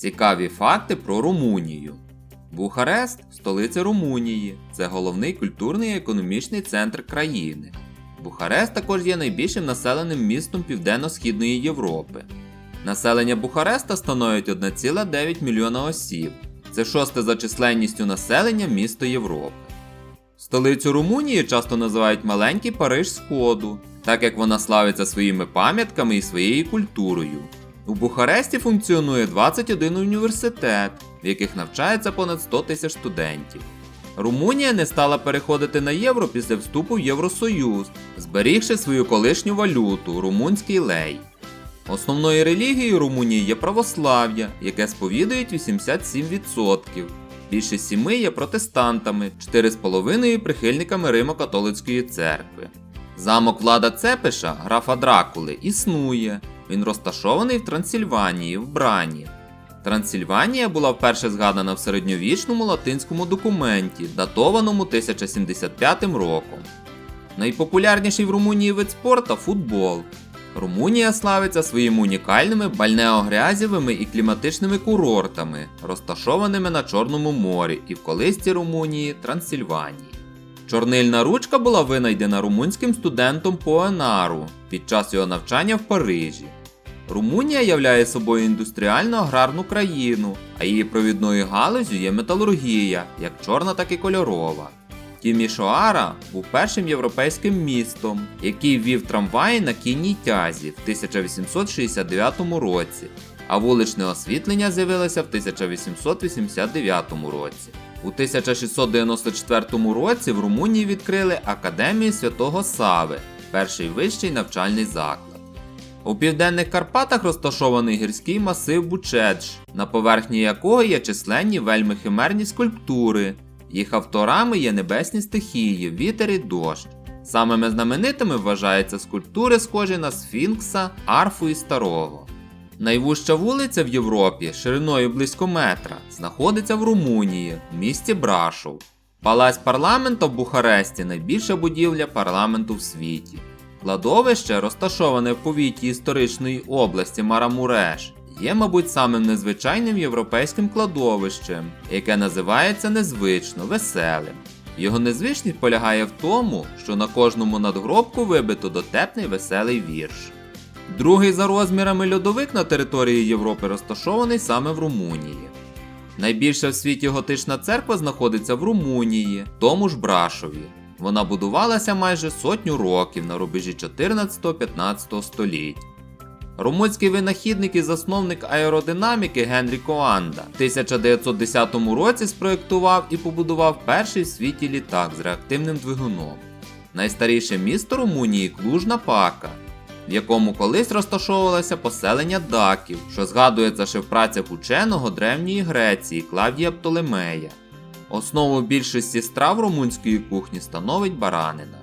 Цікаві факти про Румунію. Бухарест столиця Румунії. Це головний культурний і економічний центр країни. Бухарест також є найбільшим населеним містом Південно-Східної Європи. Населення Бухареста становить 1,9 мільйона осіб. Це шосте за численністю населення місто Європи. Столицю Румунії часто називають маленький Париж Сходу, так як вона славиться своїми пам'ятками і своєю культурою. У Бухаресті функціонує 21 університет, в яких навчається понад 100 тисяч студентів. Румунія не стала переходити на євро після вступу в Євросоюз, зберігши свою колишню валюту румунський лей. Основною релігією Румунії є православ'я, яке сповідують 87%. Більше сіми є протестантами, 4,5 прихильниками Римо-католицької церкви. Замок Влада Цепиша, графа Дракули, існує. Він розташований в Трансильванії, в Брані. Трансильванія була вперше згадана в середньовічному латинському документі, датованому 1075 роком. Найпопулярніший в Румунії вид спорта футбол. Румунія славиться своїми унікальними бальнеогрязєвими і кліматичними курортами, розташованими на Чорному морі і в колисці Румунії Трансильванії. Чорнильна ручка була винайдена румунським студентом Поенару під час його навчання в Парижі. Румунія являє собою індустріально аграрну країну, а її провідною галузю є металургія, як чорна, так і кольорова. Тімішоара був першим європейським містом, який ввів трамваї на кінній тязі в 1869 році, а вуличне освітлення з'явилося в 1889 році. У 1694 році в Румунії відкрили Академію Святого Сави, перший вищий навчальний заклад. У південних Карпатах розташований гірський масив Бучедж, на поверхні якого є численні вельми химерні скульптури. Їх авторами є небесні стихії, вітер і дощ. Самими знаменитими вважаються скульптури, схожі на Сфінкса, арфу і старого. Найвужча вулиця в Європі шириною близько метра знаходиться в Румунії, в місті Брашов. Палац парламенту в Бухаресті найбільша будівля парламенту в світі. Кладовище, розташоване в повіті історичної області Марамуреш, є, мабуть, самим незвичайним європейським кладовищем, яке називається незвично веселим. Його незвичність полягає в тому, що на кожному надгробку вибито дотепний веселий вірш. Другий за розмірами льодовик на території Європи розташований саме в Румунії. Найбільша в світі готична церква знаходиться в Румунії, тому ж Брашові. Вона будувалася майже сотню років на рубежі 14-15 століть. Румунський винахідник і засновник аеродинаміки Генрі Коанда в 1910 році спроєктував і побудував перший в світі літак з реактивним двигуном. Найстаріше місто Румунії Клужна Пака, в якому колись розташовувалося поселення даків, що згадується ще в працях ученого древньої Греції Клавдія Птолемея. Основу більшості страв румунської кухні становить баранина.